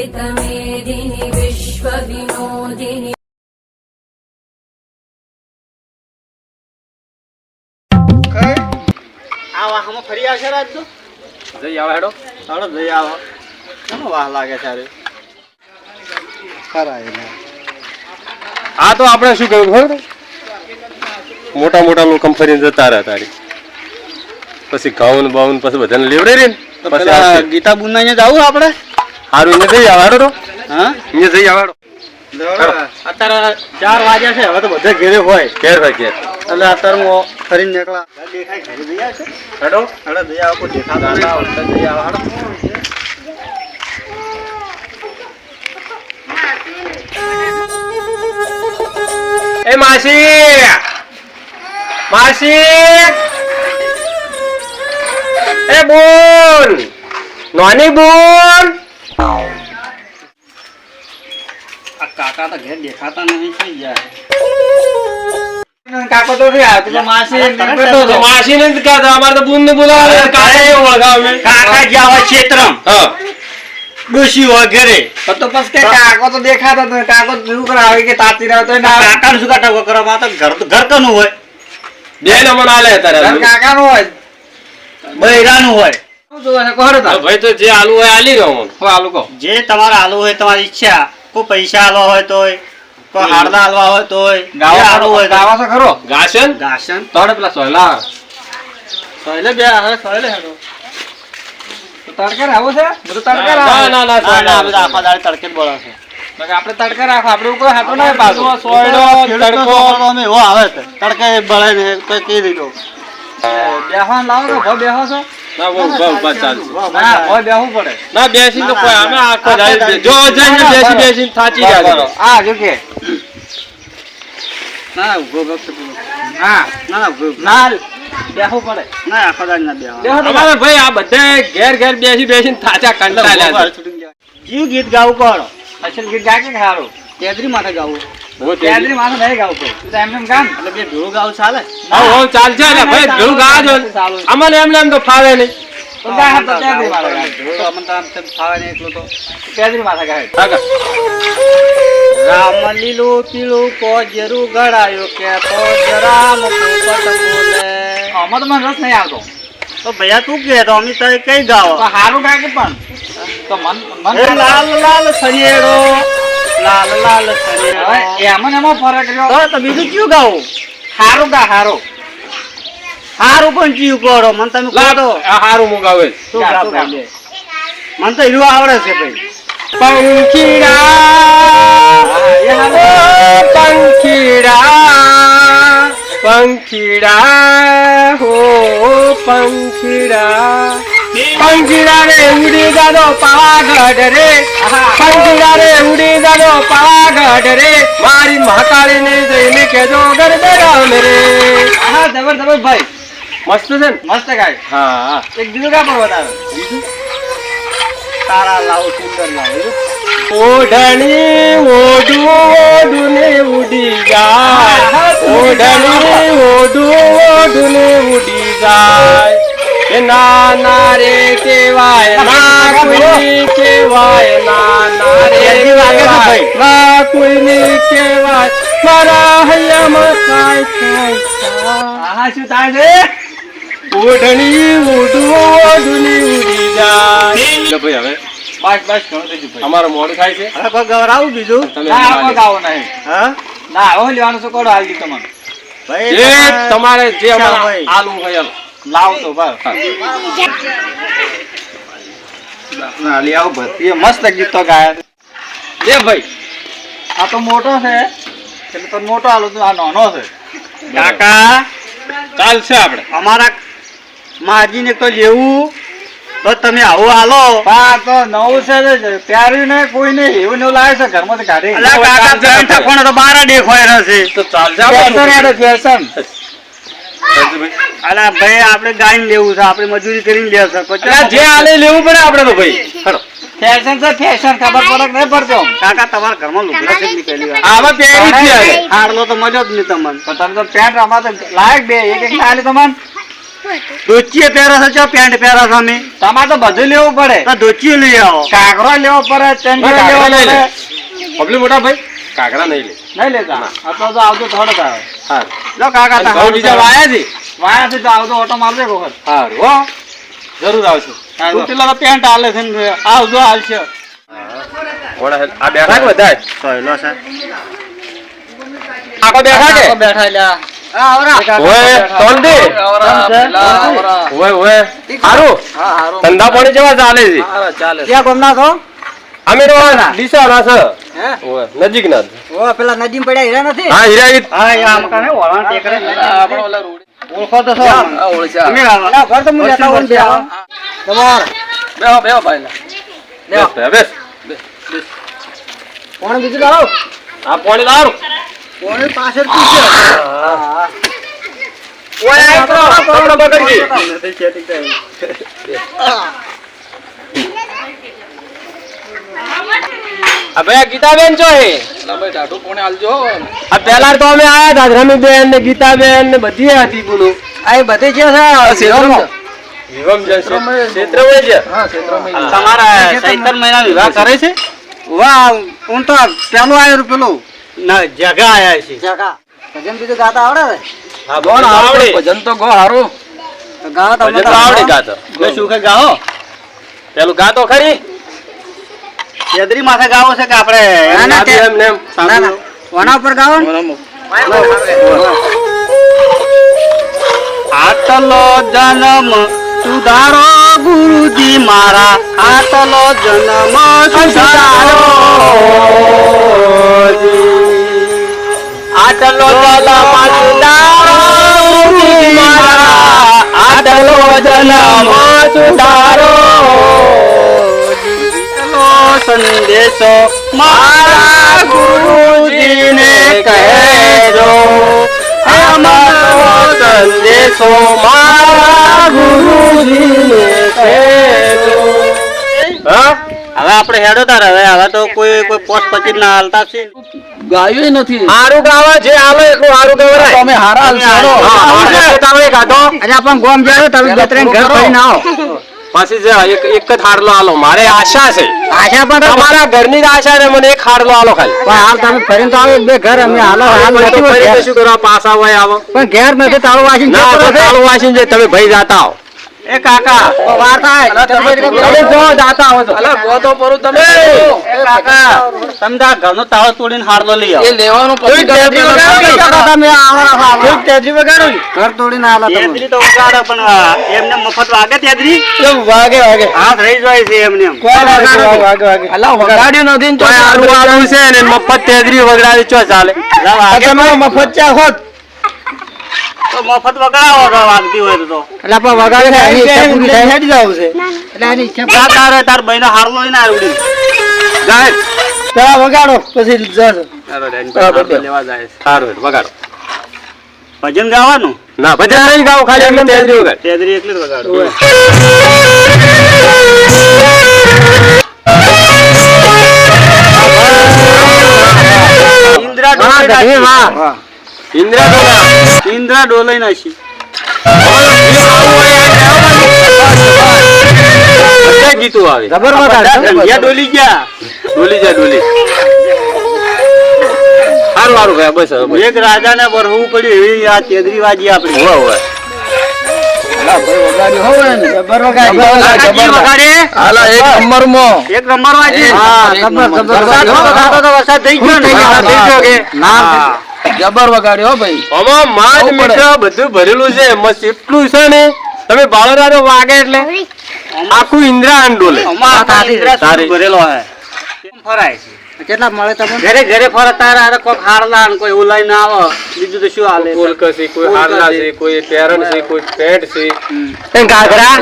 वेदमेदिनि विश्वविनोदिनि આ વાહમાં ફરી આવશે રાત તો જઈ આવે હેડો ચાલો જઈ આવો કેમ વાહ લાગે છે અરે ખરા એને આ તો આપણે શું કહ્યું ખબર મોટા મોટા લોકો આમ ફરીને જતા રહ્યા તારી પછી ગાઉન બાઉન પછી બધાને લેવડે રે ને તો પછી પેલા આવશે. ગીતા બુના અહીંયા જવું આપણે હારું એને જઈ આવે તો? હા? અહીંયા જઈ આવે અત્યારે ચાર વાગ્યા છે હવે તો બધા ઘેરે હોય. ઘેર ભાઈ ઘેર. એટલે અત્યારે હું ફરીને નીકળા દેખાય ઘરે જઈ આવશે. હેડો. હેડો જઈ આવો દેખાતા જઈ આવો એ માસી! માસી! એ બોલ! નાની બોન આ કાકા તો ઘેર દેખાતા નહીં થઈ ગયા કાકો તો રહ્યા માસી માસી ને કહેતા અમારે તો બુન ને બોલાવે કાકા એવું કાકા જ્યાં ક્ષેત્રમ. હા. ડોશી હોય તો પછી કે કાકો તો દેખાતો તો કાકો શું કરાવે કે તાતી રહ્યો તો કાકા શું કાટા કરવા તો ઘર તો ઘર કનું હોય. બે આલે તારે કાકા નું હોય. બૈરાનું હોય. ભાઈ તો જે આલુ હોય આલી રહ્યો હું આલુ કહો. જે તમારે આલુ હોય તમારી ઈચ્છા. કોઈ પૈસા આલવા હોય તોય કોઈ હાડલા આલવા હોય તોય જે હોય ગાવા તો ખરો? ગાશન? ગાશન. તોડે પેલા સોયલા. સોયલે બે હવે સોયલે હેડો. તડકે આવો છે? બધું તડકે ના, ના, ના, ના બધા આખા દાડે તડકે જ બોલે છે. આપણે તડકે રાખો આપણે કોઈ હાથો નહીં પાછો સોયલો તડકો. અમે એવો આવે તડકે બળે ને કોઈ કઈ દીધો. બેહવાન લાવો તો ભો બેહો છો. ના બહુ બહુ બસ ચાલશે. ના ભો બેહવું પડે. ના બેસી તો કોઈ અમે આખો જો જઈને બેસી બેસી થાચી જાય આ જો કે. ના ના ઊભો ના ના. ના ઊભો ઊભો. ના બેહવું પડે. ના આખા દાડે ના બેહવાનું. બેહો તો ભાઈ આ બધે ઘેર ઘેર બેસી બેસીને થાચા કંટાળ્યા છે. કયું ગીત ગાવું કોણ? અસલ ગીત ગાય કે સારું તેદરી માથે ગાવું. તેજી. માથે નહીં ગાવું તું તો એમ એમ ગામ. એટલે બે ભેળું ગાવું ચાલે? હવ, હવ, ચાલશે ને ભાઈ ભેળું ગાવા જો અમને એમને એમ તો ફાવે નહીં. તો તો માથે ગાય. અમને તો આમ તેમ ફાવે નહીં એટલું તો. ત્યાંથી માથે ગાય. રામ લીલો પીળું કોજરું ગળાયો કે તો રામ પોપટ બોલે. આમાં તો મને રસ નહીં આવતો. તો ભૈયા તું કે તો અમિત કઈ ગાવ? તો સારું ગાય કે પણ? તો મન મન લાલ લાલ સરિયેડો લાલ લાલ એમાં એમાં ફરક રહ્યો. તો બીજું કયું ગાવું? સારું ગા સારું હારું પણ કયું કરો મને તમે કહો તો. હારું મુગાવે ગાવે. મને તો હીરો આવડે છે ભાઈ. પંખીડા. પંખીડા. પંખીડા. હો પંખીડા. પંખીડા રે ઉડી જાનો પાવાગઢ રે. પંજીરા રે ઉડી જાનો પાવાગઢ રે. મારી મહાકાળી ને જઈને કેજો ગરબે રામ રે. હા જબર જબર ભાઈ. મસ્ત છે ને? મસ્ત ગાય. હા. એક બીજું કા પણ બતાવે તારા લાવ સુંદર લાવ ઓઢણી ઓઢું ઓઢું ને ઉડી જાય. ઓઢણી ઓઢું ઓઢું ને ઉડી જાય. એ ના રે કેવાય ના કોઈ કેવાય રે છે ભાઈ. કેવાય ના કોઈની કેવાય મારા હૈયામાં કાંઈ કાંઈ હા શું થાય ઓઢણી ઉડી જાય ભાઈ હવે બસ બસ ઘણું થઈ ગયું ભાઈ મોડું થાય છે કોઈ ગવરાવું બીજું તમે ના આવો ગાવો નહીં હા ના આવો લેવાનું શું હાલ તમારે- તમારે જે અમારે. આલુ હોય. લાવ તો મસ્ત ગીતો ગાયા. લે ભાઈ. આ તો મોટો છે. એટલે તો મોટો આલો તો આ નાનો છે. કાકા ચાલશે આપણે અમારા માજીને તો લેવું. તો તમે આવું હાલો આ તો નવું છે ને પ્યાર્યું ને કોઈ ને એવું નવું લાવે છે ઘરમાં કાઢી અલા કાકા તો બાર દેખોય રહેશે તો ચાલશે ફેશન ફેશન અલા ભાઈ આપણે ગાઈને લેવું છે આપણે મજૂરી કરીને લેવું છે જે આલે લેવું પડે આપણે તો ભાઈ. ખરો ફેશન છે ફેશન ખબર પડક નહીં પડતો? કાકા તમારા ઘરમાં લુગડા છે નીકળી આવા પહેરી જ છે હારલો તો મજો જ નહીં તમને. પણ તમે તો પેન્ટ આમાં તો લાયક બે એક એક લાવી તમને ધોચીએ પહેરો છો ચો પેન્ટ પહેરો છો અમે? તમારે તો બધું લેવું પડે. તો ધોચીએ લઈ આવો. કાકરો લેવો પડે ચંદ્ર લેવો. પડે. પબ્લિક મોટા ભાઈ કાકડા નહીં લે. નહીં લેતા? આ તો આવતો થોડો જ આવે હા. લો કાકા બીજા વાયા છે? વાયાથી તો આવતો ઓટો મારજો વખત. સારું હો. જરૂર આવશું હાલો. પેલા પેન્ટ હાલે છે ને આવજો હાલશે. આ બેઠા કે બધા સહેલો છે. આખો બેઠા કે બેઠા લ્યા. ઓય તોંડી ઓય ઓય. હારું? ધંધા પાણી જેવા ચાલે છે? ક્યાં ગમના છો અમે તો ડીસા ના છે. નજીક ના. પેલા નજીક પડ્યા હીરા નથી? હા હીરા હા એ ટેકરે કાને ઓલા ટેકરે ઓળખો તો છો અમે આવો. ના ઘર તો હું લેતા હોય ને બે આવો. તમાર. બેસ બેસ કોણ બીજું લાવો. આ પાણી લાવું. કોણ પાછળ પૂછ્યો ઓય આ તો આપણો બગડજી આ ભાઈ ગીતાબેન છો આ પહેલા તો અમે આયા હતા રમીબેન ને ગીતાબેન ને બધી હતી બોલો. આ બધી જે છે વિવમ જશે ક્ષેત્રમાં? છે? તમારા ચૈતર મહિના વિવાહ કરે છે? વાહ હું તો પેલું આવ્યો પેલું. ના જગા આયા છે. જગા. ભજન બીજું ગાતા આવડે હા બોલ આવડે. ભજન તો ગો હારું. ગાવા તો આવડે ગાતો. શું કે ગાઓ? પેલું ગાતો ખરી? કેદરી માથે ગાવો છે કે આપણે ના, ના, એમ એમ ના ના. વણા ઉપર ગાવો આટલો જન્મ સુધારો ગુરુજી મારા આટલો જન્મ સુધારો. આટલો જન્મ સુધારો મારા આટલો જન્મ સુધારો સંદેશો. મારા ગુરુજીને કહેજો. અમારો સંદેશો મારા ગુરુજીને કહેજો. હવે આપણે હેડો તાર. હવે હવે તો કોઈ કોઈ પોસ્ટ પછી ના હાલતા છે ગાયું નથી. હારું ગાવા જે આલો એટલું હારું ગવરાય તમે હારા હાલશો. હા, હા, તમે ગાતો અરે આપણ ગોમ જાવ તમે ગતરે ત્રણ ઘર ફરીને આવો. પછી જે એક એક જ હારલો આલો. મારે આશા છે. આશા પણ. તમારા ઘરની જ આશા છે મને એક હારલો આલો ખાલી. પણ હાલ તમે ફરીને તો આવો એક બે ઘર અમે હાલો હાલ નથી ફરી શું કરવા? પાસા હોય આવો. પણ ઘેર નથી તાળું વાસીને ના. તાળું વાસીને તમે ભાઈ જાતા આવો એ કાકા વાર થાય. તમે જો જાતા આવો તો એ કાકા. તમે તાર ઘરનો તાળો તોડીને હારલો લઈ આવો. કોઈ ટેબલી વગાડો તમે આવો રાખો, આવો. વગાડો ઘર તોડીને હાલો તમે. તેદરી તો વગાડે પણ એમને મફત વાગે તેદરી વાગે વાગે? હાથ રહી જાય છે એમને વગાડ્યું નથી તો છે ને મફત તેજરી વગાડી ચો ચાલે. વાગે મફત ચા હોત તો મફત વગાડો તો વાગતી હોય તો એટલે આપણે વગાડે ને એની ઈચ્છા પૂરી થાય. એટલે એની ઈચ્છા તાર તારે તાર ભાઈનો હારલો લઈને આવડી જાય. પેલા વગાડો પછી જજો. લેવા જાય સારું વગાડો. ભજન ગાવાનું? ના ભજન નહીં ગાવ ખાલી એમને તેજરી વગાડ. તેદરી એકલી જ વગાડો. ઇન્દ્રા વાહ, વાહ. નાખી. ઇન્દ્રા ડોલા ઇન્દ્રા ડોલે નાખી. ગીતો આવે. જબર ડોલી ગયા. ડોલી જાય ડોલી. સારું સારું ભાઈ બસ હવે બસ. એક રાજાને પડ્યું એવી આ તેદરી વાજી આપણી. હોવે, હોવે. જબર વગાડ. કાકાજી વગાડે એક નંબર વાજી હા, જબર, જબર વરસાદ થઈ ગયો ને હા, વગાડ્યો ભાઈ. આમાં માંડ મીઠા બધું ભરેલું છે મસ્ત એટલું છે ને? તમે બાળરાનો વાગે એટલે? આખું ઇન્દ્રા ડોલે અમાર આ ઇન્દ્રા તારી. સૂટ ભરેલો હે. કેમ ફરાય છે? કેટલા મળે તમને? ઘરે ઘરે ફરત તારે આરે કોક હારલા ને કોઈ ઉલાઈ ના આવે. બીજું તો શું હાલે? કોલકા છે કોઈ હારલા છે. કોઈ પેરણ છે કોઈ પેન્ટ છે. ઘાઘરા?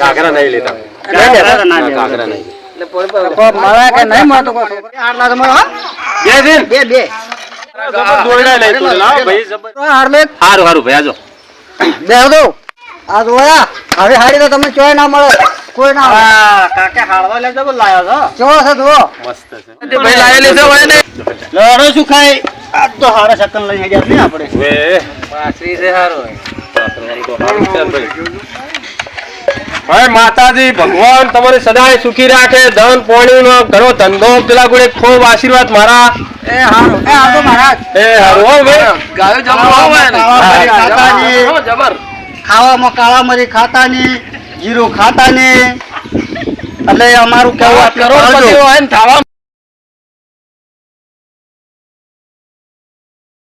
ઘાઘરા નહીં લેતા. ઘાઘરા ના ના, લેવા. નહીં. કોઈ મળે કે નહીં મળે કોઈ? હારલા તો મળે, બે બે બે. દોરડા નહીં તોડેલા, હો ભાઈ જબર. તો હારું હારું ભાઈ આજો. બે દો આ જોયા હવે હારી તો તમને ચોય ના મળે. કોઈ ના. હા કાકે હારવા લે જબર લાયો છો. કેવો છે જુઓ. મસ્ત છે. લડો શું ખાય? આ તો હારા શકન લઈ હેડ્યા ને આપણે. વે હવે માતાજી ભગવાન તમારે સદાય સુખી રાખે ધન પોણીનો ઘણો ધંધો પેલા ગુડે ખૂબ આશીર્વાદ મારા. એ હારું એ આવજો મહારાજ. એ હારું હો ભાઈ. ગાયો ખાવામાં કાળા મરી ખાતા હા, જબર ખાવામાં કાળા મરી ખાતા નહીં જીરું ખાતા ની એટલે અમારું કેવું કરોડપતિ હોય ને